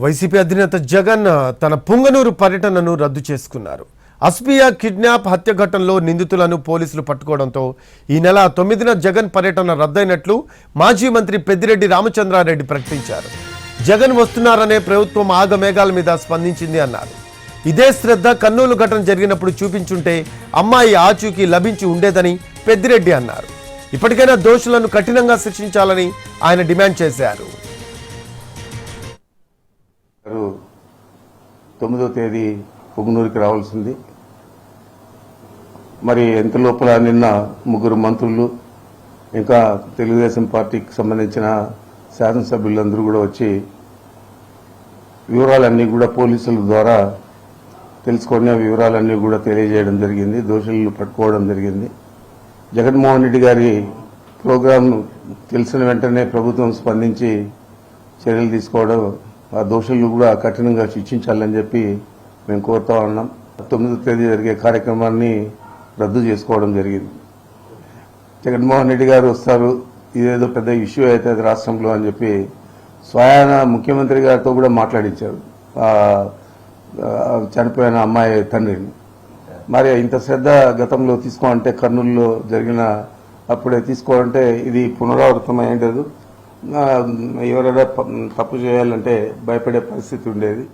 YCP అధినేత జగన్ తన పుంగనూరు పర్యటనను రద్దు చేసుకున్నారు. అస్పియా కిడ్నాప్ హత్య ఘటనలో నిందితులను పోలీసులు పట్టుకోవడంతో ఈ నెల తొమ్మిదిన జగన్ పర్యటన రద్దయినట్లు మాజీ మంత్రి పెద్దిరెడ్డి రామచంద్రారెడ్డి ప్రకటించారు. జగన్ వస్తున్నారనే ప్రభుత్వం ఆగమేఘాల మీద స్పందించింది అన్నారు. ఇదే శ్రద్ధ కర్నూలు ఘటన జరిగినప్పుడు చూపించుంటే అమ్మాయి ఆచూకీ లభించి ఉండేదని పెద్దిరెడ్డి అన్నారు. ఇప్పటికైనా దోషులను కఠినంగా శిక్షించాలని ఆయన డిమాండ్ చేశారు. తొమ్మిదో తేదీ పొంగునూరుకి రావాల్సింది. మరి ఎంత లోపల నిన్న ముగ్గురు మంత్రులు ఇంకా తెలుగుదేశం పార్టీకి సంబంధించిన శాసనసభ్యులందరూ కూడా వచ్చి వివరాలన్నీ కూడా పోలీసుల ద్వారా తెలుసుకునే వివరాలన్నీ కూడా తెలియజేయడం జరిగింది దోషులను పట్టుకోవడం జరిగింది. జగన్మోహన్ రెడ్డి గారి ప్రోగ్రాం తెలిసిన వెంటనే ప్రభుత్వం స్పందించి చర్యలు తీసుకోవడం దోషులను కూడా కఠినంగా శిక్షించాలని చెప్పి మేము కోరుతా ఉన్నాం. తొమ్మిదో తేదీ జరిగే కార్యక్రమాన్ని రద్దు చేసుకోవడం జరిగింది. జగన్మోహన్ రెడ్డి గారు వస్తారు. ఇదేదో పెద్ద ఇష్యూ అవుతుంది రాష్ట్రంలో అని చెప్పి స్వయాన ముఖ్యమంత్రి గారితో కూడా మాట్లాడించారు. చనిపోయిన అమ్మాయి తండ్రిని. మరి ఇంత శ్రద్ధ గతంలో తీసుకోవాలంటే కర్నూలులో జరిగిన అప్పుడే తీసుకోవాలంటే ఇది పునరావృతం అయ్యేది ఎవరైనా తప్పు చేయాలంటే భయపడే పరిస్థితి ఉండేది.